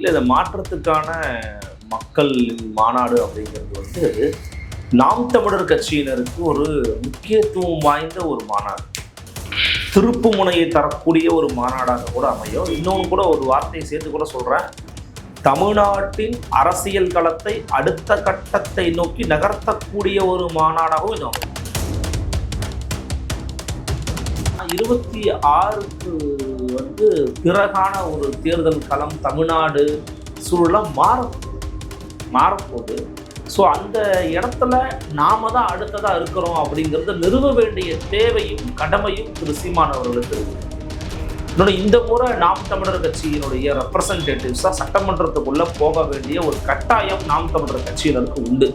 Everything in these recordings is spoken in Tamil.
இல்லை இந்த மாற்றத்துக்கான மக்கள் மாநாடு அப்படிங்கிறது வந்து நாம் தமிழர் கட்சியினருக்கு ஒரு முக்கியத்துவம் வாய்ந்த ஒரு மாநாடு. திருப்பு முனையை தரக்கூடிய ஒரு மாநாடாக கூட அமையும். இன்னொன்று கூட ஒரு வார்த்தையை சேர்த்து கூட சொல்கிறேன் தமிழ்நாட்டின் அரசியல் களத்தை அடுத்த கட்டத்தை நோக்கி நகர்த்தக்கூடிய ஒரு மாநாடாகவும் இது அமையும். இருபத்தி ஆறுக்கு வந்து பிறகான ஒரு தேர்தல் களம் தமிழ்நாடு சூழலாக மாற மாறப்போகுது. ஸோ அந்த இடத்துல நாம தான் அடுத்ததாக இருக்கிறோம் அப்படிங்கிறத நிறுவ வேண்டிய தேவையும் கடமையும் திரு சீமான் அவர்களுக்கு இன்னொன்று இந்த முறை நாம் தமிழர் கட்சியினுடைய ரெப்ரசன்டேட்டிவ்ஸாக சட்டமன்றத்துக்குள்ளே போக வேண்டிய ஒரு கட்டாயம் நாம் தமிழர் கட்சியினருக்கு உண்டு.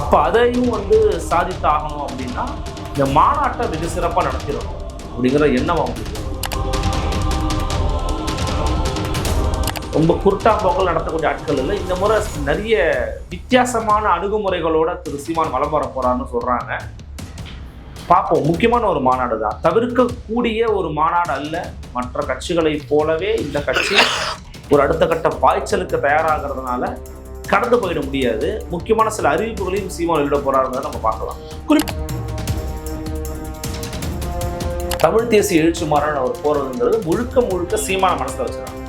அப்போ அதையும் வந்து சாதித்தாகணும் அப்படின்னா இந்த மாநாட்டை மிக சிறப்பாக நடத்திடணும் அப்படிங்கிற எண்ணம் அவங்களுக்கு ரொம்ப குருட்டா போக்கள் நடத்தக்கூடிய ஆட்கள் இல்லை. இந்த முறை நிறைய வித்தியாசமான அணுகுமுறைகளோட திரு சீமான் வலம் வர போறான்னு சொல்றாங்க. பார்ப்போம். முக்கியமான ஒரு மாநாடு தான். தவிர்க்கக்கூடிய ஒரு மாநாடு அல்ல. மற்ற கட்சிகளைப் போலவே இந்த கட்சி ஒரு அடுத்த கட்ட பாய்ச்சலுக்கு தயாராகிறதுனால கடந்து போயிட முடியாது. முக்கியமான சில அறிவிப்புகளையும் சீமான் வெளியிட போறாருன்றதை நம்ம பார்க்கலாம். தமிழ் தேசிய எழுச்சி மாறன் அவர் போறதுங்கிறது முழுக்க முழுக்க சீமான மனசில் வச்சுருக்காங்க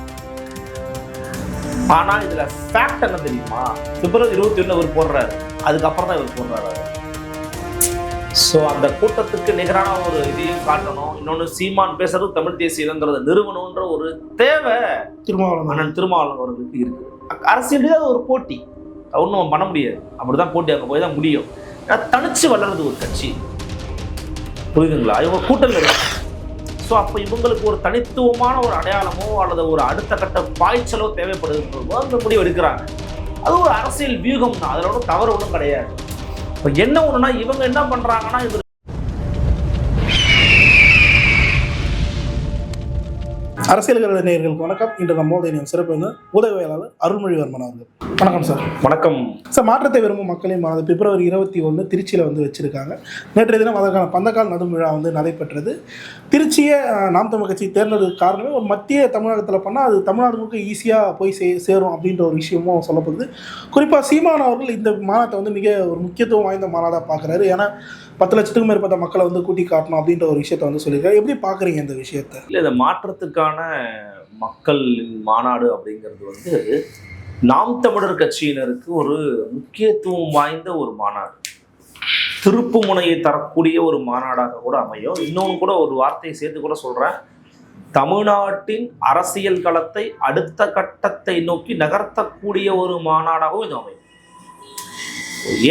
ஆனா இதுல ஃபேக்ட் என்ன தெரியுமா? பிப்ரவரி இருபத்தி ஒண்ணு அவர் போடுறாரு. அதுக்கப்புறம் தான் இவர் போடுறாரு ஸோ அந்த கூட்டத்துக்கு நிகரான ஒரு இதையும் காட்டணும். இன்னொன்று சீமான் பேசுறது தமிழ் தேசியங்கிறத நிறுவனம்ன்ற ஒரு தேவை திருமாவளவன். அண்ணன் திருமாவளவன் அவர்களுக்கு இருக்கு. அரசியலே ஒரு போட்டி. ஒன்றும் நம்ம பண்ண முடியாது. அப்படிதான் போட்டி அங்கே போய் தான் முடியும். ஏன்னா தனிச்சு வளருது ஒரு கட்சி. புரியுதுங்களா? இவங்க கூட்டல் இருக்கு ஸோ அப்போ இவங்களுக்கு ஒரு தனித்துவமான ஒரு அடையாளமோ அல்லது ஒரு அடுத்த கட்ட பாய்ச்சலோ தேவைப்படுதுன்றதோ அந்த முடிவு எடுக்கிறாங்க. அது ஒரு அரசியல் வியூகம் தான் அதில் ஒன்றும் தவறு ஒன்றும் கிடையாது. இப்போ என்ன ஒன்றுனா இவங்க என்ன பண்ணுறாங்கன்னா இது அரசியல் கருத நேயர்களுக்கு வணக்கம். இன்று நம்மோட இணையம் சிறப்பு வந்து ஊடகவியலாளர் அருள்மொழிவர்மன் அவர்கள். வணக்கம் சார். வணக்கம். சார் மாற்றத்தை விரும்பும் மக்களின் மாநாடு பிப்ரவரி இருபத்தி ஒன்று திருச்சியில் வந்து வச்சிருக்காங்க. நேற்றைய தினம் அதற்கான பந்தக்கால் நடும் விழா வந்து நடைபெற்றது. திருச்சியை நாம் தமிழ் கட்சி தேர்ந்தெடுக்க காரணமே ஒரு மத்திய தமிழகத்தில் பண்ணால் அது தமிழ்நாடு முழுக்க ஈஸியாக போய் சே சேரும் அப்படின்ற ஒரு விஷயமும் சொல்லப்படுது. குறிப்பாக சீமான் அவர்கள் இந்த மாநாட்டை வந்து மிக ஒரு முக்கியத்துவம் வாய்ந்த மாநாடாக பார்க்குறாரு ஏன்னா பத்து லட்சத்துக்கும் மேற்பட்ட மக்களை வந்து கூட்டி காட்டணும் அப்படின்ற ஒரு விஷயத்த வந்து சொல்லியிருக்காரு. எப்படி பார்க்குறீங்க இந்த விஷயத்த? இல்லை இந்த மாற்றத்துக்கான மக்கள் மாநாடு அப்படிங்கிறது வந்து நாம் தமிழர் கட்சியினருக்கு ஒரு முக்கியத்துவம் வாய்ந்த ஒரு மாநாடு. திருப்பு முனையை தரக்கூடிய ஒரு மாநாடாக கூட அமையும். இன்னொன்று கூட ஒரு வார்த்தையை சேர்த்து கூட சொல்கிறேன் தமிழ்நாட்டின் அரசியல் களத்தை அடுத்த கட்டத்தை நோக்கி நகர்த்தக்கூடிய ஒரு மாநாடாகவும் இது அமையும்.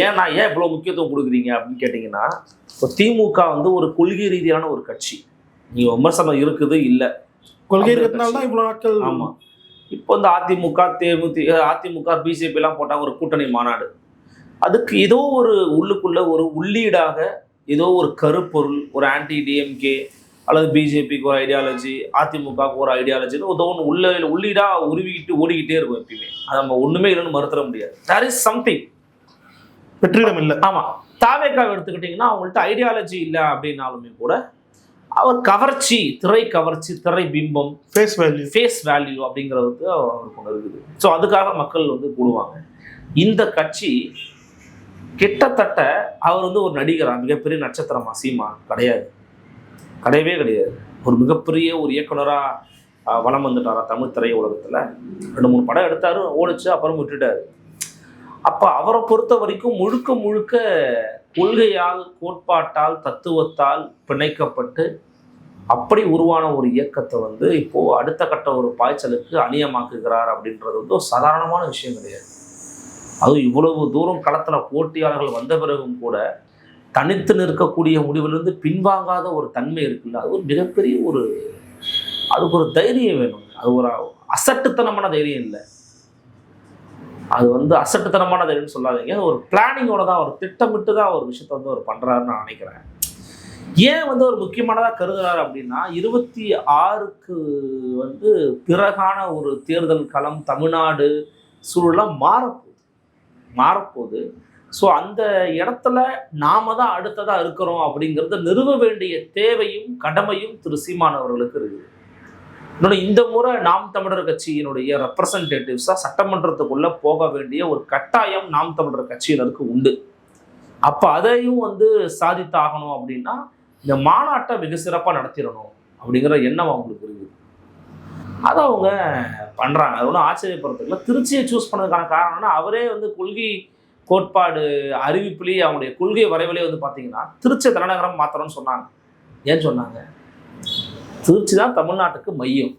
ஏன் நான் ஏன் இவ்வளோ முக்கியத்துவம் கொடுக்குறீங்க அப்படின்னு கேட்டிங்கன்னா இப்போ திமுக வந்து ஒரு கொள்கை ரீதியான ஒரு கட்சி. நீங்கள் விமர்சனம் இருக்குது இல்லை. கொள்கை இருக்கிறதுனால தான் இவ்வளோ நாட்கள் ஆமா. இப்போ இந்த அதிமுக தேமுதிக அதிமுக பிஜேபி எல்லாம் போட்டாங்க ஒரு கூட்டணி மாநாடு. அதுக்கு ஏதோ ஒரு உள்ளுக்குள்ள ஒரு உள்ளீடாக ஏதோ ஒரு கருப்பொருள் ஒரு ஆன்டி டிஎம்கே அல்லது பிஜேபிக்கு ஒரு ஐடியாலஜி அதிமுகவுக்கு ஒரு ஐடியாலஜின்னு ஏதோ ஒன்று உள்ள உள்ளீடா உருவிக்கிட்டு ஓடிக்கிட்டே இருக்கும் எப்பயுமே. அது நம்ம ஒண்ணுமே இல்லைன்னு மறுத்துற முடியாது. தேர் இஸ் சம்திங் வெற்றிடம் இல்லை. ஆமா. தாவேக்காவை எடுத்துக்கிட்டிங்கன்னா அவங்கள்ட்ட ஐடியாலஜி இல்லை அப்படின்னாலுமே கூட அவர் கவர்ச்சி திரை கவர்ச்சி திரை பிம்பம் ஃபேஸ் வேல்யூ ஃபேஸ் வேல்யூ அப்படிங்கிறதுக்கு அவருக்கு ஒன்று இருக்குது. ஸோ அதுக்காக மக்கள் வந்து கூடுவாங்க. இந்த கட்சி கிட்டத்தட்ட அவர் வந்து ஒரு நடிகரா மிகப்பெரிய நட்சத்திரமா சீமா கிடையாது. கிடையவே கிடையாது. ஒரு மிகப்பெரிய ஒரு இயக்குனராக வலம் வந்துட்டாரா தமிழ் திரை உலகத்தில் ரெண்டு மூணு படம் எடுத்தாரு ஓடிச்சு அப்புறம் விட்டுட்டாரு. அப்போ அவரை பொறுத்த வரைக்கும் முழுக்க முழுக்க கொள்கையால் கோட்பாட்டால் தத்துவத்தால் பிணைக்கப்பட்டு அப்படி உருவான ஒரு இயக்கத்தை வந்து இப்போ அடுத்த கட்ட ஒரு பாய்ச்சலுக்கு அணியமாக்குகிறார் அப்படின்றது வந்து ஒரு சாதாரணமான விஷயம் கிடையாது. அதுவும் இவ்வளவு தூரம் களத்தில் போட்டியாளர்கள் வந்த பிறகும் கூட தனித்து நிற்கக்கூடிய முடிவிலிருந்து பின்வாங்காத ஒரு தன்மை இருக்குல்ல அது ஒரு மிகப்பெரிய ஒரு அதுக்கு ஒரு தைரியம் வேணும். அது ஒரு அசட்டுத்தனமான தைரியம் இல்லை. அது வந்து அசட்டுத்தனமானதுன்னு தைரியம்னு சொல்லாதீங்க. ஒரு பிளானிங்கோட தான் ஒரு திட்டமிட்டு தான் ஒரு விஷயத்த வந்து அவர் பண்ணுறாருன்னு நான் நினைக்கிறேன். ஏன் வந்து ஒரு முக்கியமானதாக கருதுறாரு அப்படின்னா இருபத்தி ஆறுக்கு வந்து பிறகான ஒரு தேர்தல் களம் தமிழ்நாடு சூழலாம் மாறப்போகுது. மாறப்போகுது. ஸோ அந்த இடத்துல நாம தான் அடுத்ததாக இருக்கிறோம் அப்படிங்கிறத நிறுவ வேண்டிய தேவையும் கடமையும் திரு சீமான் அவர்களுக்கு இருக்குது. இன்னொன்று இந்த முறை நாம் தமிழர் கட்சியினுடைய ரெப்ரசன்டேட்டிவ்ஸாக சட்டமன்றத்துக்குள்ள போக வேண்டிய ஒரு கட்டாயம் நாம் தமிழர் கட்சியினருக்கு உண்டு. அப்போ அதையும் வந்து சாதித்தாகணும் அப்படின்னா இந்த மாநாட்டை மிக சிறப்பாக நடத்திடணும் அப்படிங்கிற எண்ணம் அவங்களுக்கு இருக்குது. அதை அவங்க பண்ணுறாங்க அது ஒன்றும் ஆச்சரியப்படுறதுக்குல திருச்சியை சூஸ் பண்ணதுக்கான காரணம்னா அவரே வந்து கொள்கை கோட்பாடு அறிவிப்புலேயே அவங்களுடைய கொள்கை வரைவிலே வந்து பார்த்தீங்கன்னா திருச்சி தலைநகரம் மாத்திரம்னு சொன்னாங்க. ஏன் சொன்னாங்க? திருச்சி தான் தமிழ்நாட்டுக்கு மையம்.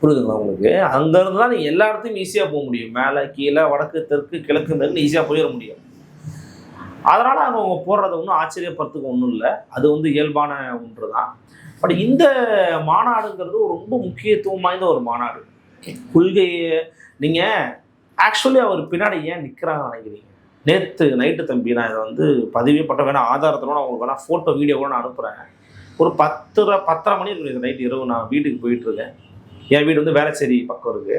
புரியுதுங்களா உங்களுக்கு? அங்கேருந்து தான் நீங்கள் எல்லா இடத்துலையும் ஈஸியாக போக முடியும். மேலே கீழே வடக்கு தெற்கு கிழக்கு தெற்கு ஈஸியாக போயிட முடியும். அதனால் அவங்க அவங்க போடுறது ஒன்றும் ஆச்சரியப்படுறதுக்கு ஒன்றும் இல்லை. அது வந்து இயல்பான ஒன்று தான் பட் இந்த மாநாடுங்கிறது ரொம்ப முக்கியத்துவம் வாய்ந்த ஒரு மாநாடு. கொள்கையை நீங்கள் ஆக்சுவலி அவர் பின்னாடி ஏன் நிற்கிறாங்க நினைக்கிறீங்க? நேற்று நைட்டு தம்பி நான் இதை வந்து பதிவே பட்ட வேணால் ஆதாரத்தோட உங்களுக்கு வேணால் ஃபோட்டோ வீடியோ கூட நான் அனுப்புகிறேன் ஒரு பத்தரை பத்தரை மணி இருக்கு நைட் இரவு. நான் வீட்டுக்கு போயிட்டு இருக்கேன் என் வீடு வந்து வேலைச்சேரி பக்கம் இருக்குது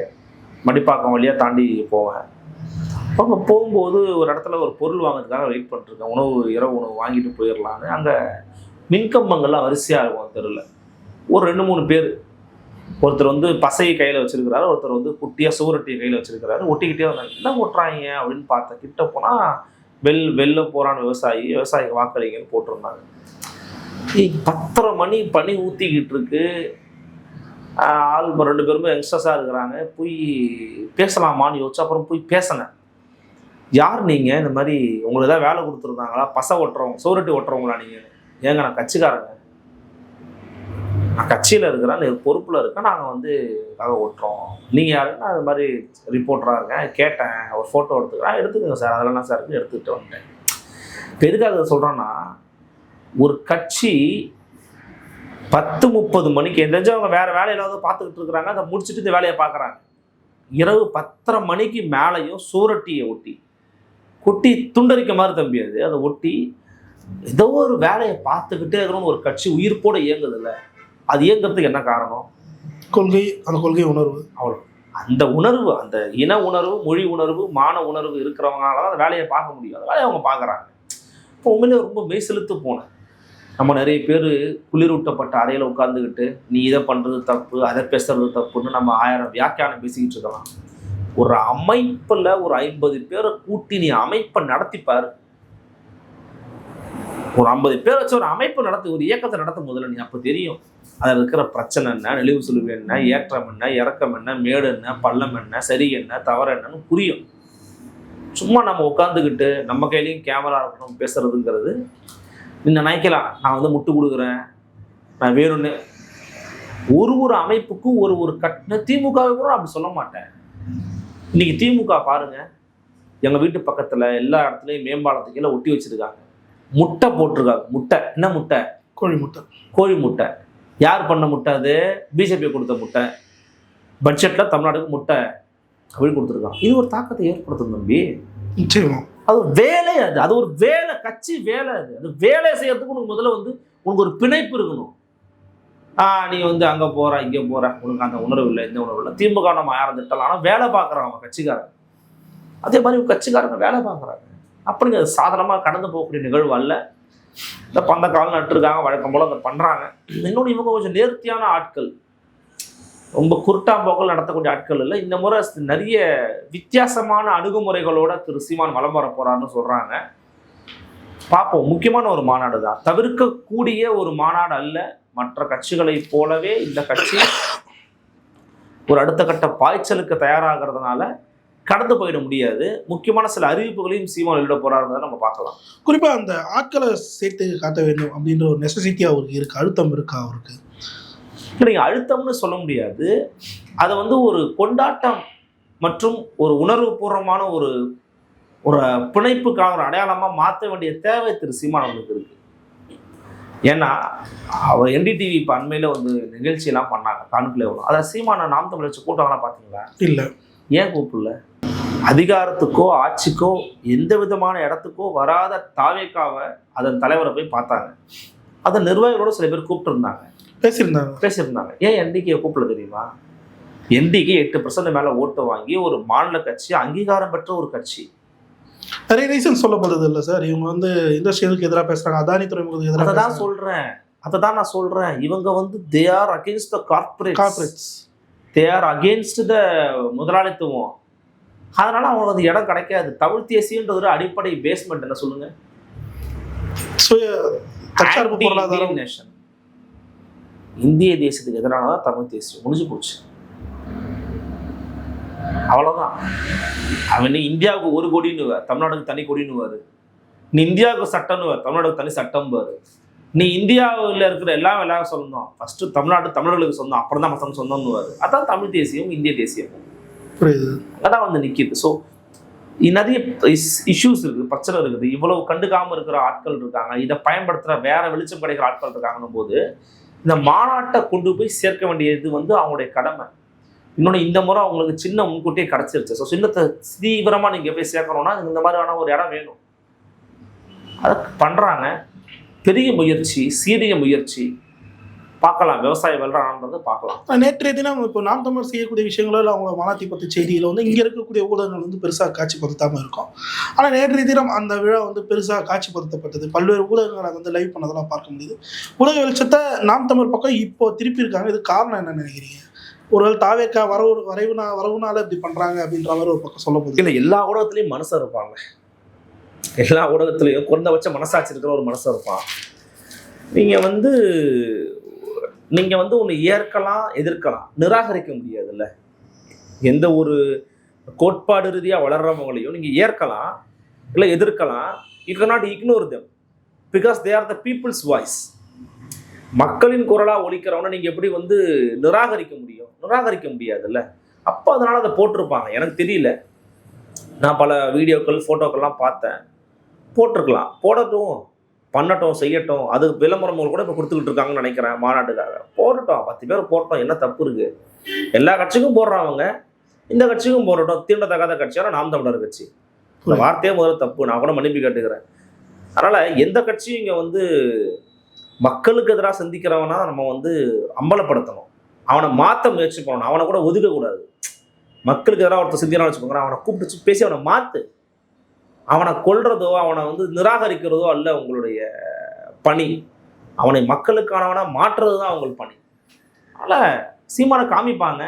மடிப்பாக்கம் வழியாக தாண்டி போவேன். அங்கே போகும்போது ஒரு இடத்துல ஒரு பொருள் வாங்குறதுக்காக வெயிட் பண்ணிருக்கேன் உணவு இரவு உணவு வாங்கிட்டு போயிடலான்னு அங்கே மின்கம்பங்கள்லாம் வரிசையாக இருக்கும் தெருவில். ஒரு ரெண்டு மூணு பேர். ஒருத்தர் வந்து பசையை கையில் வச்சிருக்கிறாரு. ஒருத்தர் வந்து குட்டியாக சுவரொட்டியை கையில் வச்சிருக்கிறாரு. ஒட்டிக்கிட்டே வந்தாங்க. என்ன ஓட்டுறாங்க? அப்படின்னு பார்த்தேன். கிட்ட போனால் வெள் வெளில போகிறான் விவசாயி விவசாயிக்கு வாக்களிங்கன்னு போட்டிருந்தாங்க. பத்தரை மணி பனி ஊற்றிக்கிட்டு இருக்கு ஆள் ரெண்டு பேருமே யங்ஸ்டர்ஸாக இருக்கிறாங்க. போய் பேசலாமான்னு யோசிச்சு அப்புறம் போய் பேசினேன். யார் நீங்கள் இந்த மாதிரி உங்களுக்கு ஏதாவது வேலை கொடுத்துருந்தாங்களா? பசை ஓட்டுறவங்க சோரட்டி ஓட்டுறவங்களா நீங்கள் ஏங்க நான் கட்சிக்காரங்க. நான் கட்சியில் இருக்கிறேன் பொறுப்பில் இருக்கேன் நாங்கள் வந்து இதுக்காக ஓட்டுறோம் நீங்கள் யாருன்னா அது மாதிரி ரிப்போர்ட்டராக இருக்கேன் கேட்டேன். ஒரு ஃபோட்டோ எடுத்துக்கிறேன். எடுத்துக்கோங்க சார். அதெல்லாம் என்ன சார் எடுத்துக்கிட்டு வந்துட்டேன். இப்போ எதுக்காக சொல்கிறேன்னா ஒரு கட்சி பத்து முப்பது மணிக்கு எந்த அவங்க வேற வேலையில வந்து பார்த்துக்கிட்டு இருக்கிறாங்க அதை முடிச்சுட்டு இந்த வேலையை பார்க்குறாங்க. இரவு பத்தரை மணிக்கு மேலேயும் சூரட்டியை ஒட்டி கொட்டி துண்டரிக்க மாதிரி தம்பி அது. அதை ஒட்டி ஏதோ ஒரு வேலையை பார்த்துக்கிட்டே இருக்கணும்னு ஒரு கட்சி உயிர்ப்போட இயங்குதுல்ல. அது இயங்குறதுக்கு என்ன காரணம்? கொள்கை அந்த கொள்கை உணர்வு. அந்த உணர்வு அந்த இன உணர்வு மொழி உணர்வு மான உணர்வு இருக்கிறவங்களால தான் அந்த வேலையை பார்க்க முடியும். அந்த வேலையை அவங்க பார்க்குறாங்க. இப்போ உண்மையிலே ரொம்ப மெய் செலுத்து போனேன். நம்ம நிறைய பேர் குளிரூட்டப்பட்ட அறையில் உட்காந்துக்கிட்டு நீ இதை பண்ணுறது தப்பு அதை பேசுறது தப்புன்னு நம்ம ஆயிரம் வியாக்கியானம் பேசிக்கிட்டு இருக்கலாம். ஒரு அமைப்பில் ஒரு ஐம்பது பேரை கூட்டி நீ அமைப்பை நடத்திப்பார். ஒரு ஐம்பது பேர் வச்சு ஒரு அமைப்பு நடத்தி ஒரு இயக்கத்தை நடத்தும் முதல்ல நீ அப்போ தெரியும். அதில் இருக்கிற பிரச்சனை என்ன நெளிவு சுழிவு என்ன ஏற்றம் என்ன இறக்கம் என்ன மேடு என்ன பள்ளம் என்ன சரி என்ன தவறு என்னன்னு புரியும். சும்மா நம்ம உட்காந்துக்கிட்டு நம்ம கையிலையும் கேமரா இருக்கணும் பேசுறதுங்கிறது நீங்க நினைக்கலாம் நான் வந்து முட்டு கொடுக்குறேன். நான் வேணும்னு. ஒரு ஒரு அமைப்புக்கும் ஒரு ஒரு கட் திமுகவை கூட அப்படி சொல்ல மாட்டேன். இன்னைக்கு திமுக பாருங்க எங்க வீட்டு பக்கத்துல எல்லா இடத்துலயும் மேம்பாலத்துக்கு கீழே ஒட்டி வச்சிருக்காங்க. முட்டை போட்டிருக்காங்க. முட்டை. என்ன முட்டை? கோழி முட்டை. கோழி முட்டை. யார் பண்ண முட்டை அது? பிஜேபி கொடுத்த முட்டை. பட்ஜெட்ல தமிழ்நாட்டுக்கு முட்டை அப்படி கொடுத்துருக்காங்க. இது ஒரு தாக்கத்தை ஏற்படுத்தும் தம்பி. நிச்சயமா. அது வேலை அது. அது ஒரு வேலை கட்சி வேலை அது. அது வேலை செய்யறதுக்கு உனக்கு முதல்ல வந்து உனக்கு ஒரு பிணைப்பு இருக்கணும். ஆ நீ வந்து அங்கே போற இங்கே போற. உனக்கு அந்த உணர்வு இல்லை இந்த உணர்வு இல்லை. திமுக நம்ம யாரும் திட்டலாம் ஆனால் வேலை பார்க்குறான் அவங்க கட்சிக்காரன் அதே மாதிரி கட்சிக்காரங்க வேலை பார்க்குறாங்க. அப்படிங்க சாதாரணமாக கடந்து போகக்கூடிய நிகழ்வு அல்ல. இந்த பந்த நட்டுருக்காங்க வழக்கம் போல் அதை பண்ணுறாங்க இன்னொன்று இவங்க கொஞ்சம் நேர்த்தியான ஆட்கள். ரொம்ப குருட்டாம்போக்கள் நடத்தக்கூடிய ஆட்கள் இல்லை. இந்த முறை நிறைய வித்தியாசமான அணுகுமுறைகளோட திரு சீமான் வலம் வர போறாருன்னு சொல்றாங்க. பார்ப்போம். முக்கியமான ஒரு மாநாடு தான். தவிர்க்கக்கூடிய ஒரு மாநாடு அல்ல. மற்ற கட்சிகளை போலவே இந்த கட்சி ஒரு அடுத்த கட்ட பாய்ச்சலுக்கு தயாராகிறதுனால கடந்து போயிட முடியாது. முக்கியமான சில அறிவிப்புகளையும் சீமான் வெளியிட போறாருன்றதை நம்ம பார்க்கலாம். குறிப்பா அந்த ஆட்களை சேர்த்து காட்ட வேண்டும் அப்படின்ற ஒரு நெசசிட்டி அவருக்கு இருக்கு. அழுத்தம் இருக்கா அவருக்கு? நீங்கள் அழுத்தம்னு சொல்ல முடியாது. அதை வந்து ஒரு கொண்டாட்டம் மற்றும் ஒரு உணர்வுபூர்வமான ஒரு ஒரு பிணைப்புக்கான ஒரு அடையாளமாக மாற்ற வேண்டிய தேவை திரு சீமான் அவர்களுக்கு இருக்கு. ஏன்னா அவர் என்டிடிவி இப்போ அண்மையில் வந்து நிகழ்ச்சியெல்லாம் பண்ணாங்க காணுக்குள்ளே வரும். அதை சீமான நாம் தமிழ் வச்சு கூட்டங்களாம் பார்த்தீங்களா இல்ல. ஏன் கூப்பிடல? அதிகாரத்துக்கோ ஆட்சிக்கோ எந்த விதமான இடத்துக்கோ வராத தாவேக்காவை அதன் தலைவரை போய் பார்த்தாங்க. அதன் நிர்வாகிகளோட சில பேர் கூப்பிட்டுருந்தாங்க. பேசியிருந்தாங்க. பேசியிருந்தாங்க. ஏன் என்டிகே கூப்பிடல தெரியுமா? என்டிகே எட்டு பர்சன்ட் மேல ஓட்டு வாங்கி ஒரு மாநில கட்சி அங்கீகாரம் பெற்ற ஒரு கட்சி. நிறைய ரீசன் சொல்லப்படுது இல்ல சார் இவங்க வந்து இண்டஸ்ட்ரியலுக்கு எதிராக பேசுறாங்க? அதானி துறைமுகத்துக்கு அதை எதிராக தான் சொல்றேன். அதை தான் நான் சொல்றேன். இவங்க வந்து they are against the corporate corporates they are against the முதலாளித்துவம். அதனால அவங்களுக்கு அந்த இடம் கிடைக்காது. தமிழ் தேசியன்றது ஒரு அடிப்படை பேஸ்மெண்ட் என்ன சொல்லுங்க? சுய தற்சார்பு பொருளாதாரம். nation. இந்திய தேசத்துக்கு எதிரான தான் தமிழ் தேசியம் முடிஞ்சு போச்சு. அவ்வளவுதான். அவன் இந்தியாவுக்கு ஒரு கோடின்னு தமிழ்நாடுக்கு தனி கோடின்னு நீ இந்தியாவுக்கு சட்டம்னு தமிழ்நாடுக்கு தனி சட்டம் பாரு நீ இந்தியாவில் இருக்கிற எல்லா எல்லாரும் சொல்லணும் ஃபர்ஸ்ட் தமிழ்நாடு தமிழர்களுக்கு சொந்தம் அப்புறம் தான் மற்றவங்க சொந்தம்னு அதான் தமிழ் தேசியம் இந்திய தேசியம். புரியுது. அதான் வந்து நிற்கிது ஸோ நிறைய இஷ்யூஸ் இருக்குது பிரச்சனை இருக்குது. இவ்வளவு கண்டுக்காம இருக்கிற ஆட்கள் இருக்காங்க இதை பயன்படுத்துகிற வேற வெளிச்சம் கிடைக்கிற ஆட்கள் இருக்காங்கன்னும் போது இந்த மாநாட்டை கொண்டு போய் சேர்க்க வேண்டியது வந்து அவங்களுடைய கடமை. இன்னொன்று இந்த முறை அவங்களுக்கு சின்ன முன்கூட்டியே கிடச்சிருச்சு. ஸோ சின்னத்தை தீவிரமாக நீங்கள் போய் சேர்க்கணும்னா இந்த மாதிரியான ஒரு இடம் வேணும். அதை பண்ணுறாங்க பெரிய முயற்சி சீரிய முயற்சி. பார்க்கலாம். விவசாய வெல்றான்றது பார்க்கலாம். நேற்றைய தினம் இப்போ நாம் தமிழர் செய்யக்கூடிய விஷயங்களோ இல்லை அவங்கள மாநாட்டி பற்றி செய்தியில் வந்து இங்கே இருக்கக்கூடிய ஊடகங்கள் வந்து பெருசாக காட்சிப்படுத்தாமல் இருக்கும். ஆனால் நேற்றைய தினம் அந்த விழா வந்து பெருசாக காட்சிப்படுத்தப்பட்டது. பல்வேறு ஊடகங்கள் அதை வந்து லைவ் பண்ணதெல்லாம் பார்க்க முடியுது. உலக வெளிச்சத்தை நாம் தமிழ் பக்கம் இப்போ திருப்பி இருக்காங்க இது காரணம் என்ன நினைக்கிறீங்க? ஒருவேளை தாவேக்கா வரவு வரைவுனா வரவுனால இப்படி பண்ணுறாங்க அப்படின்ற மாதிரி ஒரு பக்கம் சொல்ல போகுது. இல்லை எல்லா ஊடகத்துலேயும் மனசு இருப்பாங்க. எல்லா ஊடகத்துலேயும் குறைந்தபட்ச மனசாட்சி இருக்கிற ஒரு மனசு இருப்பான். நீங்கள் வந்து நீங்கள் வந்து ஒன்று ஏற்கலாம் எதிர்க்கலாம். நிராகரிக்க முடியாதுல்ல. எந்த ஒரு கோட்பாடு ரீதியாக வளர்றவங்களையும் நீங்கள் ஏற்கலாம் இல்லை எதிர்க்கலாம். You not ignore them because they are the people's voice மக்களின் குரலாக ஒழிக்கிறவனை நீங்கள் எப்படி வந்து நிராகரிக்க முடியும்? நிராகரிக்க முடியாதுல்ல. அப்போ அதனால் அதை போட்டிருப்பாங்க. எனக்கு தெரியல. நான் பல வீடியோக்கள் ஃபோட்டோக்கள்லாம் பார்த்தேன். போட்டிருக்கலாம். போடட்டும். பண்ணட்டும் செய்யட்டும். அது விளம்பரம் கூட இப்போ கொடுத்துக்கிட்டு இருக்காங்கன்னு நினைக்கிறேன் மாநாட்டுக்காக. போடட்டும் பத்து பேர் போட்டோம் என்ன தப்பு இருக்கு? எல்லா கட்சிக்கும் போடுறவங்க இந்த கட்சிக்கும் போடட்டும் தீண்டத்தகாத கட்சியான நாம் தமிழர் கட்சி. இந்த வார்த்தையே முதல்ல தப்பு நான் கூட மன்னிப்பு கேட்டுக்கிறேன். அதனால எந்த கட்சியும் இங்கே வந்து மக்களுக்கு எதிராக சிந்திக்கிறவனா நம்ம வந்து அம்பலப்படுத்தணும். அவனை மாற்ற முயற்சி பண்ணணும் அவனை கூட ஒதுக்கக்கூடாது. மக்களுக்கு எதிராக ஒருத்தர் சிந்திக்கிறான்னு வச்சுக்கோங்க அவனை கூப்பிட்டு பேசி அவனை மாற்று அவனை கொள்றதோ அவனை வந்து நிராகரிக்கிறதோ அல்ல உங்களுடைய பணி. அவனை மக்களுக்கானவனாக மாற்றுறது தான் அவங்க பணி. அதனால் சீமானை காமிப்பாங்க.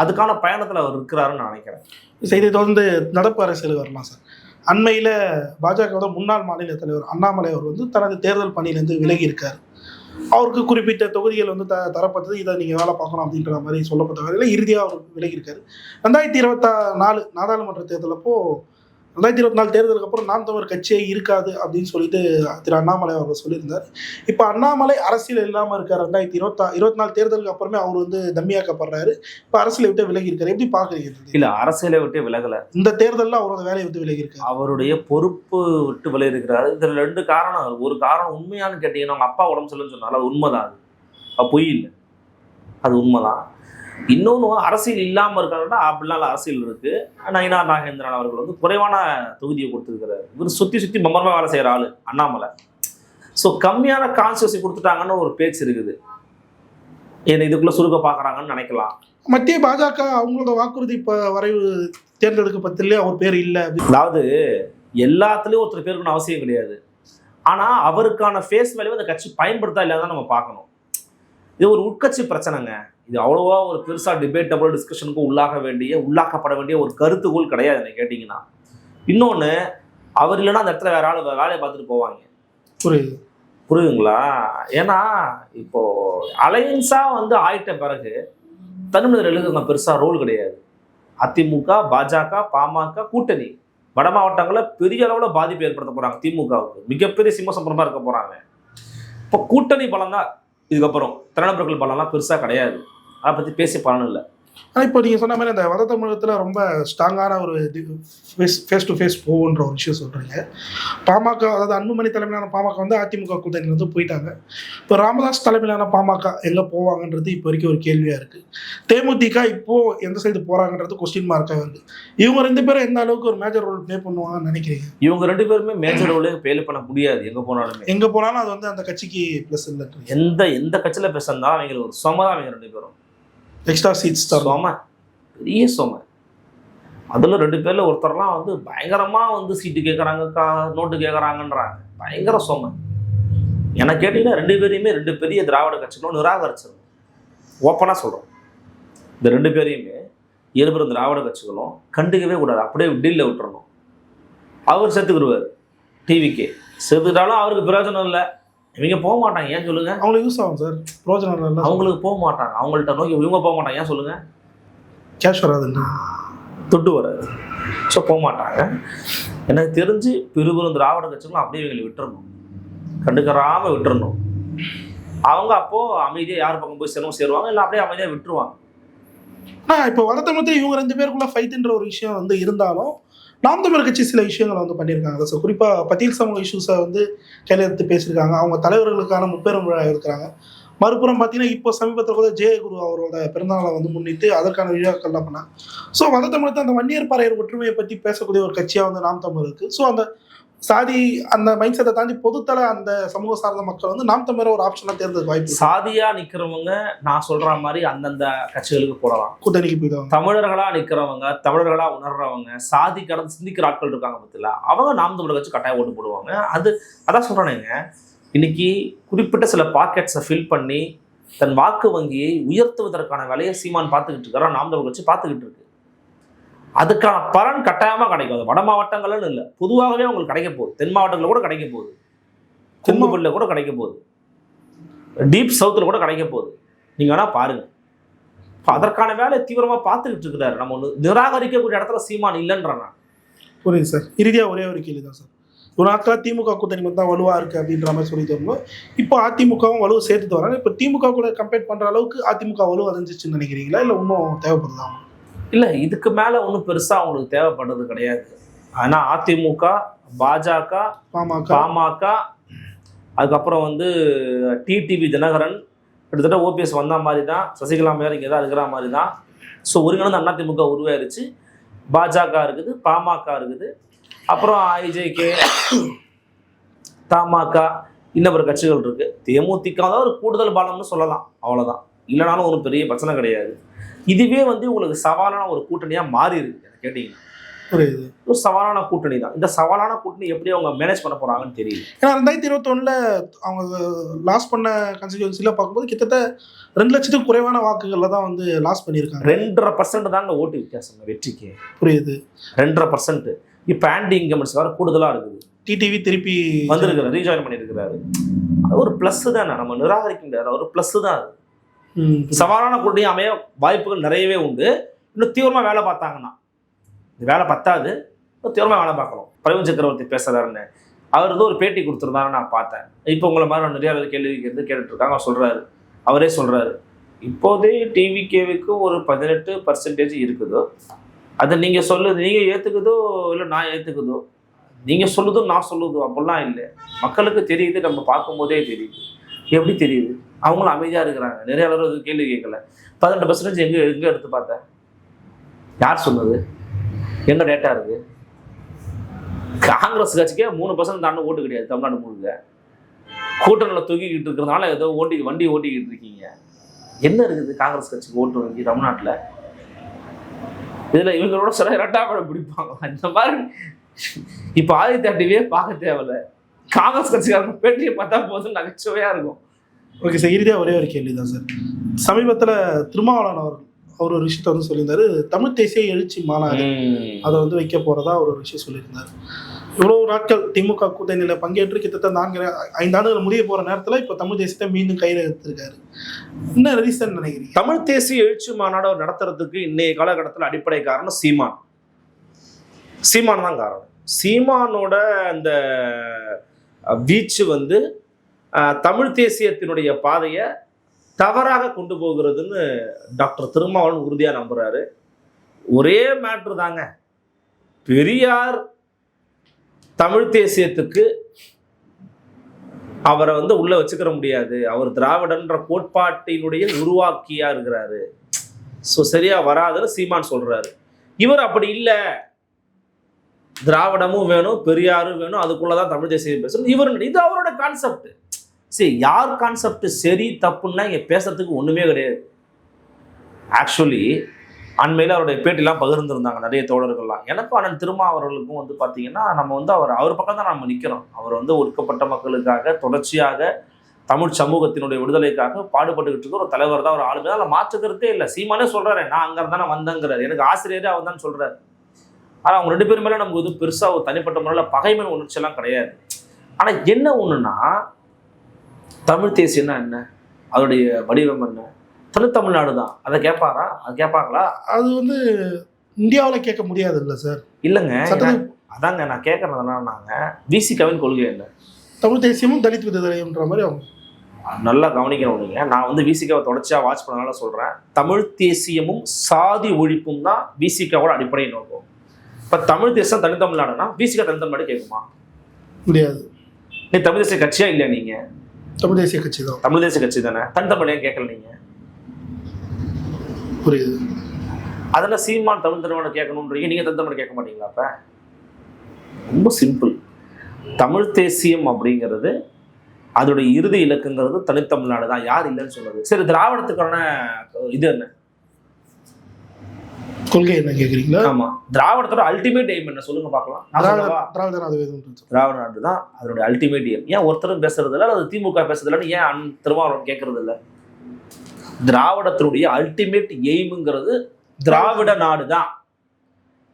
அதுக்கான பயணத்தில் அவர் இருக்கிறாருன்னு நான் நினைக்கிறேன். செய்தி தொடர்ந்து நடப்பு அரசியல் வரலாம் சார்? அண்மையில் பாஜகவோட முன்னாள் மாநில தலைவர் அண்ணாமலை அவர் வந்து தனது தேர்தல் பணியிலேருந்து விலகி இருக்கார். அவருக்கு குறிப்பிட்ட தொகுதிகள் வந்து த தரப்பட்டது. இதை நீங்கள் வேலை பார்க்கணும் அப்படின்ற மாதிரி சொல்லப்பட்ட வகையில் இறுதியாக அவர் விலகியிருக்காரு ரெண்டாயிரத்தி இருபத்தா நாலு நாடாளுமன்ற தேர்தலப்போ ரெண்டாயிரத்தி இருபத்தி நாலு தேர்தலுக்கு அப்புறம் நாம் தமிழர் கட்சியே இருக்காது அப்படின்னு சொல்லிட்டு திரு அண்ணாமலை அவர்கள் சொல்லியிருந்தார். இப்போ அண்ணாமலை அரசியல் இல்லாமல் இருக்கார். ரெண்டாயிரத்தி இருபத்தா இருபத்தி நாலு தேர்தலுக்கு அப்புறமே அவர் வந்து தம்மியாக்கப்படுறாரு. இப்போ அரசியலை விட்டு விலகி இருக்காரு. எப்படி பார்க்குறீங்க? இல்லை அரசியலை விட்டு விலகலை. இந்த தேர்தலில் அவரோட வேலையை விட்டு விலகி இருக்காரு. அவருடைய பொறுப்பு விட்டு விலகி இருக்கிறாரு. இதில் ரெண்டு காரணம். ஒரு காரணம் உண்மையானு கேட்டிங்கன்னா அவங்க அப்பா உடம்பு சரியில்லைன்னு சொன்னால உண்மைதான். அது பொய் இல்லை. அது உண்மைதான். இன்னொன்று அரசியல் இல்லாமல் இருக்காங்கன்னா அப்படிலாம் அரசியல் இருக்கு. நயினார் நாகேந்திரன் அவர்கள் வந்து குறைவான தொகுதியை கொடுத்துருக்கிறாரு. இவர் சுற்றி சுற்றி பம்பரமாக வேலை செய்கிற ஆள் அண்ணாமலை. ஸோ கம்மியான கான்ஸ்டியூசி கொடுத்துட்டாங்கன்னு ஒரு பேச்சு இருக்குது. என்னை இதுக்குள்ளே சுருக்க பார்க்குறாங்கன்னு நினைக்கலாம். மத்திய பாஜக அவங்களோட வாக்குறுதி இப்போ வரைவு தேர்ந்தெடுக்கப்பட்டிலே அவர் பேர் இல்லை. அதாவது எல்லாத்துலேயும் ஒருத்தர் பேர் இருக்கணும்னு அவசியம் கிடையாது. ஆனால் அவருக்கான ஃபேஸ் வேல்யூ அந்த கட்சி பயன்படுத்தா இல்லாத நம்ம பார்க்கணும். இது ஒரு உட்கட்சி பிரச்சனைங்க. இது அவ்வளோவா ஒரு பெருசாக டிபேட்டபிள் டிஸ்கஷனுக்கு உள்ளாக வேண்டிய உள்ளாக்கப்பட வேண்டிய ஒரு கருத்துக்கோள் கிடையாது என்ன கேட்டிங்கன்னா. இன்னொன்று அவர் இல்லைன்னா அந்த இடத்துல வேற ஆள் வேலையை பார்த்துட்டு போவாங்க. புரியுது. புரியுதுங்களா? ஏன்னா இப்போ அலையன்ஸா வந்து ஆயிட்ட பிறகு தனிமனிதர்களுக்கு அங்கே பெருசாக ரோல் கிடையாது. அதிமுக பாஜக பாமக கூட்டணி. வட மாவட்டங்களில் பெரிய அளவில் பாதிப்பு ஏற்படுத்த போறாங்க திமுகவுக்கு. மிகப்பெரிய சிம்மசம்பரமாக இருக்க போறாங்க. இப்போ கூட்டணி பலம் தான். இதுக்கப்புறம் திறனபர்கள் பலம்லாம் பெருசாக கிடையாது. அதை பற்றி பேசி பலன் இல்லை. ஆனால் இப்போ நீங்கள் சொன்ன மாதிரி அந்த வட தமிழகத்தில் ரொம்ப ஸ்ட்ராங்கான ஒரு ஃபேஸ் ஃபேஸ் டு ஃபேஸ் போகுன்ற ஒரு விஷயம் சொல்கிறீங்க பாமக அதாவது அன்புமணி தலைமையிலான பாமக வந்து அதிமுக கூட்டணியில் வந்து போயிட்டாங்க. இப்போ ராமதாஸ் தலைமையிலான பாமக எங்கே போவாங்கன்றது இப்போ வரைக்கும் ஒரு கேள்வியாக இருக்குது தேமுதிக இப்போது எந்த சைடு போகிறாங்கன்றது கொஸ்டின் மார்க்காக இருக்குது இவங்க ரெண்டு பேரும் எந்த அளவுக்கு ஒரு மேஜர் ரோல் ப்ளே பண்ணுவாங்கன்னு நினைக்கிறீங்க? இவங்க ரெண்டு பேருமே மேஜர் ரோலே பேல பண்ண முடியாது எங்கே போனாலுமே. எங்கே போனாலும் அது வந்து அந்த கட்சிக்கு ப்ளஸ் இல்லை. எந்த எந்த கட்சியில் பேசுறதா அவங்களுக்கு ஒரு சொம தான் அவங்க ரெண்டு பேரும். எக்ஸ்ட்ரா சீட்ஸ் தரும் பெரிய சொம. அதில் ரெண்டு பேரில் ஒருத்தர்லாம் வந்து பயங்கரமாக வந்து சீட்டு கேட்குறாங்க கா நோட்டு கேட்குறாங்கன்றாங்க பயங்கர சொம. எனக்கு கேட்டிங்கன்னா ரெண்டு பேரையுமே ரெண்டு பெரிய திராவிட கட்சிகளும் நிராகரிச்சிடும் ஓப்பனாக சொல்கிறோம் இந்த ரெண்டு பேரையுமே இருபெரும் திராவிட கட்சிகளும் கண்டுக்கவே கூடாது. அப்படியே டீலில் விட்டுறணும். அவர் செத்துக்கிடுவார் டிவிக்கு சேர்த்துக்கிட்டாலும் அவருக்கு பிரயோஜனம் இல்லை. இவங்க போக மாட்டாங்க ஏன் சொல்லுங்க? அவங்களுக்கு யூஸ் ஆகும் சார். பிரோஜனம் இல்லை அவங்களுக்கு போக மாட்டாங்க. அவங்கள்ட்ட நோக்கி இவங்க போக மாட்டாங்க ஏன் சொல்லுங்க? கேஷ் வராதுன்னு துட்டு வராது. ஸோ போக மாட்டாங்க. எனக்கு தெரிஞ்சு பெருபெரும் திராவிட கட்சிகளும் அப்படியே இவங்களை விட்டுறணும். கண்டுக்கறாம விட்டுறணும். அவங்க அப்போ அமைதியாக யார் பக்கம் போய் சேரவும் சேருவாங்க இல்லை அப்படியே அமைதியாக விட்டுருவாங்க. ஆனால் இப்போ வட தமிழத்தில் இவங்க ரெண்டு பேருக்குள்ள ஃபைட்டுன்ற ஒரு விஷயம் வந்து இருந்தாலும் நாம் தமிழர் கட்சி சில விஷயங்களை வந்து பண்ணியிருக்காங்க. சார் குறிப்பாக பத்தியல் சமூக இஷ்யூஸை வந்து கையிலெடுத்து பேசியிருக்காங்க. அவங்க தலைவர்களுக்கான முப்பெரும் விழா இருக்கிறாங்க மறுபுறம் பார்த்தீங்கன்னா இப்போ சமீபத்தில் கூட ஜெயகுரு அவரோட பிறந்தநாளை வந்து முன்னிட்டு அதற்கான விழாக்கள்லாம் பண்ணாங்க. ஸோ வந்த தமிழத்தை அந்த வன்னியர் பாறையர் ஒற்றுமையை பற்றி பேசக்கூடிய ஒரு கட்சியாக வந்து நாம் தமிழ் இருக்குது ஸோ அந்த சாதி அந்த மைண்ட் செட்டை தாண்டி பொதுத்தள அந்த சமூக சார்ந்த மக்கள் வந்து நாம் தமிழர் ஒரு ஆப்ஷனாக தேர்ந்தெடுக்க வாய்ப்பு இருக்கு. சாதியா நிக்கிறவங்க நான் சொல்ற மாதிரி அந்தந்த கட்சிகளுக்கு போடலாம். கூட்டணிக்கு போயிடுவாங்க. தமிழர்களா நிக்கிறவங்க தமிழர்களா உணர்றவங்க சாதி கடந்து சிந்திக்கிற ஆட்கள் இருக்காங்க பத்தில அவங்க நாம் தமிழர் கட்சி கட்டாயம் ஓட்டு போடுவாங்க. அது அதான் சொல்றேனுங்க இன்னைக்கு குறிப்பிட்ட சில பாக்கெட்ஸை ஃபில் பண்ணி தன் வாக்கு வங்கியை உயர்த்துவதற்கான வேலையை சீமான் பார்த்துக்கிட்டு இருக்காரா நாம் தமிழர் கட்சி பார்த்துக்கிட்டு இருக்கு. அதுக்கான பலன் கட்டாயமாக கிடைக்கும். அது வட மாவட்டங்கள்னு இல்லை. பொதுவாகவே உங்களுக்கு கிடைக்க போகுது. தென் மாவட்டங்களில் கூட கிடைக்க போகுது. கும்பகோணில் கூட கிடைக்க போகுது. டீப் சவுத்தில் கூட கிடைக்க போகுது. நீங்கள் வேணால் பாருங்கள் இப்போ அதற்கான வேலையை தீவிரமாக பார்த்துக்கிட்டு இருக்கிறாரு. நம்ம ஒன்று நிராகரிக்கக்கூடிய இடத்துல சீமான் இல்லைன்றான்? நான். புரியுது சார். இறுதியாக ஒரே ஒரு கேள்வி தான் சார். ஒரு நாட்களாக திமுக கூட்டணி மட்டும் தான் வலுவாக இருக்குது அப்படின்ற மாதிரி சொல்லிட்டு வரும்போது இப்போ அதிமுகவும் வலுவை சேர்த்துட்டு வராங்க. இப்போ திமுக கூட கம்பேர் பண்ணுற அளவுக்கு அதிமுக வலு அடைஞ்சிச்சுன்னு நினைக்கிறீங்களா? இல்லை இன்னும் தேவைப்படுதா? இல்ல இதுக்கு மேல ஒன்றும் பெருசா அவங்களுக்கு தேவைப்படுறது கிடையாது. ஆனா அதிமுக பாஜக பாமக. பாமக அதுக்கப்புறம் வந்து டிடிவி தினகரன் கிட்டத்தட்ட ஓபிஎஸ் வந்த மாதிரி தான் சசிகலா மேல இங்கே தான் இருக்கிற மாதிரி தான் ஸோ ஒருங்கிணைந்த அதிமுக உருவாயிருச்சு. பாஜக இருக்குது பாமக இருக்குது. அப்புறம் ஐஜேகே தமாக இன்னும் ஒரு கட்சிகள் இருக்கு. தேமுதிக தான் ஒரு கூடுதல் பலம்னு சொல்லலாம். அவ்வளவுதான். இல்லைனாலும் ஒன்றும் பெரிய பிரச்சனை கிடையாது. இதுவே வந்து உங்களுக்கு சவாலான ஒரு கூட்டணியா மாறி இருக்கு எனக்கு கேட்டீங்கன்னா. புரியுது. ஒரு சவாலான கூட்டணி தான். இந்த சவாலான கூட்டணி எப்படி அவங்க மேனேஜ் பண்ண போறாங்கன்னு தெரியல. ஏன்னா ரெண்டாயிரத்தி இருபத்தொன்னில் அவங்க லாஸ் பண்ண கன்ஸ்டியூன்சியில் பார்க்கும்போது கிட்டத்தட்ட ரெண்டு லட்சத்துக்கு குறைவான வாக்குகளில் தான் வந்து லாஸ் பண்ணியிருக்காங்க. ரெண்டரை பர்சன்ட் தாங்க ஓட்டு வித்தியாசம் வெற்றிக்கு. புரியுது. ரெண்டரை பர்சன்ட் இப்போ ஆன்டி இன்கமெண்ட்ஸ் வேற கூடுதலாக இருக்குது. டிடிவி திருப்பி வந்திருக்கிறார் ரீஜாயின் பண்ணியிருக்கிறாரு. அது ஒரு ப்ளஸ் தானே. நம்ம நிராகரிக்க முடியாது. ஒரு ப்ளஸ் தான் அது. சவாலான கூட்டணி அமைய வாய்ப்புகள் நிறையவே உண்டு. இன்னும் தீவிரமாக வேலை பார்த்தாங்கன்னா வேலை பத்தாது. தீவிரமாக வேலை பார்க்கணும். பிரவீன் சக்கரவர்த்தி பேசுறாருன்னு. அவர் வந்து ஒரு பேட்டி கொடுத்துருந்தாரு நான் பார்த்தேன். இப்போ உங்களை மாதிரி நிறைய பேர் கேள்வி கேட்டு கேட்டுட்ருக்காங்க. அவர் சொல்கிறாரு அவரே சொல்கிறாரு இப்போதே டிவிகேவுக்கு ஒரு பதினெட்டு பர்சன்டேஜ் இருக்குதோ அதை நீங்கள் சொல்லுது நீங்கள் ஏற்றுக்குதோ இல்லை நான் ஏற்றுக்குதோ நீங்கள் சொல்லுதோ நான் சொல்லுதோ அப்படிலாம் இல்லை. மக்களுக்கு தெரியுது நம்ம பார்க்கும்போதே தெரியுது. எப்படி தெரியுது? அவங்களும் அமைதியாக இருக்கிறாங்க. நிறைய பேர் அது கேள்வி கேட்கல. பதினெட்டு பர்சன்டேஜ் எங்கே எங்கே எடுத்து பார்த்தேன் யார் சொன்னது? எங்கே டேட்டா இருக்கு? காங்கிரஸ் கட்சிக்கே மூணு பர்சன்ட் தாண்ட ஓட்டு கிடையாது தமிழ்நாடு முழுக்க. கூட்டணியில் தூக்கிக்கிட்டு இருக்கிறதுனால ஏதோ ஓட்டி வண்டி ஓட்டிக்கிட்டு இருக்கீங்க. என்ன இருக்குது காங்கிரஸ் கட்சிக்கு ஓட்டு வங்கி தமிழ்நாட்டில்? இதில் இவங்களோட சில இரட்டாப்படம் பிடிப்பாங்க. அந்த மாதிரி இப்போ ஆதித்யா டிவியே பார்க்க தேவையில்ல. காங்கிரஸ் கட்சிக்காரங்க பேட்டியை பார்த்தா போதும் நகைச்சுவையாக இருக்கும். ஓகே சார் இறுதியாக ஒரே ஒரு கேள்வி தான் சார். சமீபத்தில் திருமாவளவன் அவர்கள் அவர் ஒரு விஷயத்த வந்து சொல்லியிருந்தாரு. தமிழ் தேசிய எழுச்சி மாநாடு. அதை வந்து வைக்க போறதா அவர் ஒரு விஷயம் சொல்லியிருந்தார். இவ்வளவு நாட்கள் திமுக கூட்டணியில் பங்கேற்று கிட்டத்தட்ட நான்கு ஐந்து ஆண்டுகள் முடிய போற நேரத்துல இப்போ தமிழ் தேசியத்தை மீண்டும் கையில் எடுத்திருக்காரு. என்ன ரீசன் நினைக்கிறீங்க? தமிழ் தேசிய எழுச்சி மாநாடு அவர் நடத்துறதுக்கு இன்னைய காலகட்டத்தில் அடிப்படை காரணம் சீமான். சீமான் தான் காரணம். சீமானோட அந்த வீச்சு வந்து தமிழ் தேசியத்தினுடைய பாதையை தவறாக கொண்டு போகிறதுன்னு டாக்டர் திருமாவளவன் உறுதியாக நம்புறாரு. ஒரே மேட்ரு தாங்க. பெரியார் தமிழ் தேசியத்துக்கு அவரை வந்து உள்ள வச்சுக்கிற முடியாது. அவர் திராவிடன்ற கோட்பாட்டினுடைய உருவாக்கியா இருக்கிறாரு. ஸோ சரியா வராதுன்னு சீமான் சொல்றாரு. இவர் அப்படி இல்லை. திராவிடமும் வேணும் பெரியாரும் வேணும் அதுக்குள்ளதான் தமிழ் தேசியம் பேசணும். இவர் இது அவரோட கான்செப்ட் சரி யார் கான்செப்ட் சரி தப்புன்னா இங்கே பேசுறதுக்கு ஒன்றுமே கிடையாது. ஆக்சுவலி அண்மையில் அவருடைய பேட்டிலாம் பகிர்ந்திருந்தாங்க நிறைய தோழர்கள்லாம். எனக்கும் அண்ணன் திருமா அவர்களுக்கும் வந்து பார்த்தீங்கன்னா நம்ம வந்து அவர் அவர் பக்கம் தான் நம்ம நிற்கிறோம் அவர் வந்து ஒடுக்கப்பட்ட மக்களுக்காக தொடர்ச்சியாக தமிழ் சமூகத்தினுடைய விடுதலைக்காக பாடுபட்டுக்கிட்டு இருக்க ஒரு தலைவர் தான் ஒரு ஆளுமே. அதில் மாற்றுக்கிறதே இல்லை. சீமானே சொல்கிறாரு நான் அங்கே இருந்தானே வந்தேங்கிறார். எனக்கு ஆசிரியரே அவர் தான் சொல்கிறார் ஆனால் அவங்க ரெண்டு பேரும் மேலே நமக்கு வந்து பெருசாக ஒரு தனிப்பட்ட முறையில் பகைமை உணர்ச்சியெல்லாம் கிடையாது. ஆனால் என்ன ஒன்றுன்னா தமிழ் தேசியம்னா என்ன? அதோடைய வடிவம் என்ன? தனித்தமிழ்நாடு தான். அதை கேட்பாரா அது கேட்பாங்களா அது வந்து இந்தியாவில் கேட்க முடியாது இல்லை சார். இல்லைங்க. அதாங்க நான் கேட்கறதுனா நாங்கள் விசிகாவின் கொள்கை என்ன? தமிழ் தேசியமும் தலித் விடுதலைன்ற மாதிரி அவங்க நல்லா கவனிக்கணும் நீங்க. நான் வந்து விசிகாவை தொடர்ச்சியாக வாட்ச் பண்ணனால சொல்கிறேன் தமிழ் தேசியமும் சாதி ஒழிப்பும் தான் விசிகாவோட அடிப்படை நோக்கம். இப்போ தமிழ் தேசம் தனித்தமிழ்நாடுனா விசிகா தனித்தமிழ்நாடு கேட்குமா? முடியாது. நீ தமிழ் தேசிய கட்சியா இல்லையா நீங்க? தமிழ் தேசிய கட்சி தான். தமிழ் தேசிய கட்சி தானே? தனித்தமிழ் ஏன் கேட்கல நீங்க. புரியுது. அதில் சீமான் தமிழ் தமிழ் கேட்கணுன்றீங்க நீங்க தனித்தமிழ் கேட்க மாட்டீங்களா அப்ப? ரொம்ப சிம்பிள் தமிழ் தேசியம் அப்படிங்கிறது அதோட இறுதி இலக்குங்கிறது தனித்தமிழ்நாடு தான். யார் இல்லைன்னு சொல்றது. சரி திராவிடத்துக்கான இது என்ன? கொள்கை என்ன கேட்குறீங்களா ஆமா. திராவிடத்தோட அல்டிமேட் எய்ம் என்ன? சொல்லுங்க பார்க்கலாம். திராவிட நாடு தான் அதனுடைய அல்டிமேட் எய்ம் ஏன் ஒருத்தரும் பேசுறது இல்லை அல்லது திமுக பேசுறது இல்லைன்னு ஏன் திருமாவளவன் கேட்கறது இல்லை திராவிடத்தினுடைய அல்டிமேட் எய்முங்கிறது திராவிட நாடு தான்.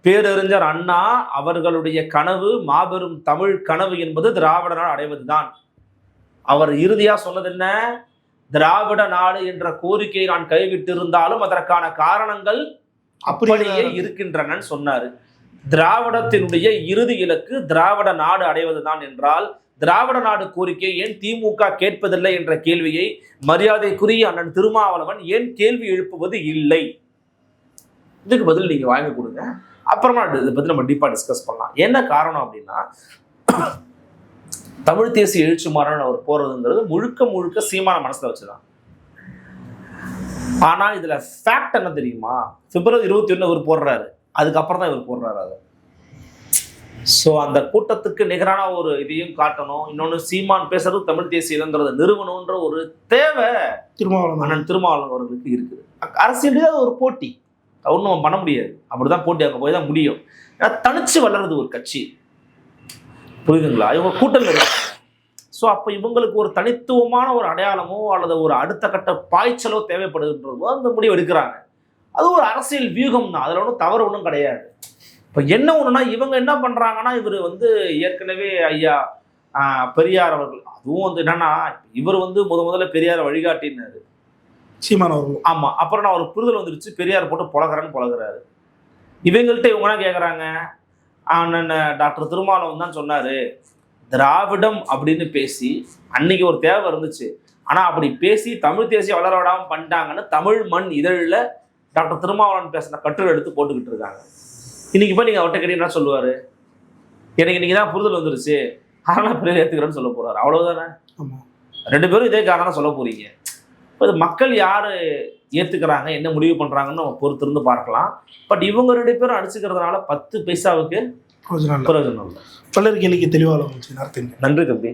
பேரறிஞர் அண்ணா அவர்களுடைய கனவு மாபெரும் தமிழ் கனவு என்பது திராவிட நாடு அடைவதுதான் அவர் இறுதியா சொன்னது என்ன? திராவிட நாடு என்ற கோரிக்கையை நான் கைவிட்டிருந்தாலும் அதற்கான காரணங்கள் அப்படியே இருக்கின்றனன்னு சொன்னாரு. திராவிடத்தினுடைய இறுதி இலக்கு திராவிட நாடு அடைவதுதான் என்றால் திராவிட நாடு கோரிக்கை ஏன் திமுக கேட்பதில்லை என்ற கேள்வியை மரியாதைக்குரிய அண்ணன் திருமாவளவன் ஏன் கேள்வி எழுப்புவது இல்லை? இதுக்கு பதில் நீங்க வாங்கி கொடுங்க. அப்புறமா இதை பத்தி நம்ம டீப்பா டிஸ்கஸ் பண்ணலாம். என்ன காரணம் அப்படின்னா தமிழ் தேசிய எழுச்சி மாறன் அவர் போறதுங்கிறது முழுக்க முழுக்க சீமான மனசுல வச்சுதான். ஆனா இதுல ஃபேக்ட் என்ன தெரியுமா? பிப்ரவரி இருபத்தி ஒண்ணு இவர் போடுறாரு. அதுக்கப்புறம் தான் இவர் போடுறாரு அதை. ஸோ அந்த கூட்டத்துக்கு நிகரான ஒரு இதையும் காட்டணும். இன்னொன்று சீமான் பேசுறது தமிழ் தேசியங்கிறத நிறுவனம்ன்ற ஒரு தேவை திருமாவளவன். அண்ணன் திருமாவளவன் அவர்களுக்கு இருக்குது. அரசியலே ஒரு போட்டி. ஒன்றும் நம்ம பண்ண முடியாது. அப்படிதான் போட்டி அங்கே போய் தான் முடியும். ஏன்னா தனிச்சு வளருது ஒரு கட்சி. புரியுதுங்களா? இவங்க இருக்காங்க. ஸோ அப்போ இவங்களுக்கு ஒரு தனித்துவமான ஒரு அடையாளமோ அல்லது ஒரு அடுத்த கட்ட பாய்ச்சலோ தேவைப்படுதுன்றதோ அந்த முடிவு எடுக்கிறாங்க. அது ஒரு அரசியல் வியூகம் தான் அதில் ஒன்றும் தவறு ஒன்றும் கிடையாது. இப்போ என்ன ஒன்றுனா இவங்க என்ன பண்ணுறாங்கன்னா இவர் வந்து ஏற்கனவே ஐயா பெரியார் அவர்கள். அதுவும் வந்து என்னன்னா இவர் வந்து முத முதல்ல பெரியார் வழிகாட்டினாரு. சீமான் அவர்கள். ஆமா. அப்புறம் நான் ஒரு புரிதல் வந்துருச்சு. பெரியார் போட்டு புலகரன்னு புலகுறாரு. இவங்கள்ட்ட இவங்க என்ன கேட்குறாங்க அண்ணன் டாக்டர் திருமாவளவன் தான் சொன்னாரு. திராவிடம் அப்படின்னு பேசி அன்னைக்கு ஒரு தேவை இருந்துச்சு. ஆனா அப்படி பேசி தமிழ் தேசியம் வளர விடாம பண்ணிட்டாங்கன்னு தமிழ் மண் இதழில் டாக்டர் திருமாவளவன் பேசின கட்டுரை எடுத்து போட்டுக்கிட்டு இருக்காங்க. இன்னைக்கு போய் நீங்க அவர்கிட்ட கேட்டீங்கன்னா என்ன சொல்லுவாரு? எனக்கு இன்னைக்கு தான் புரிதல் வந்துருச்சு. அதனால பெரிய ஏத்துக்கிறேன்னு சொல்ல போறாரு. அவ்வளவுதானே? ஆமா. ரெண்டு பேரும் இதே காரணம் சொல்ல போறீங்க. இப்போ மக்கள் யார் ஏற்றுக்கிறாங்க என்ன முடிவு பண்ணுறாங்கன்னு நம்ம பொறுத்திருந்து பார்க்கலாம். பட் இவங்க ரெண்டு பேரும் அடிச்சுக்கிறதுனால பத்து பைசாவுக்கு பிரயோஜனம் இல்லை. பலருக்கு இன்னைக்கு தெளிவாக நன்றி தம்பி.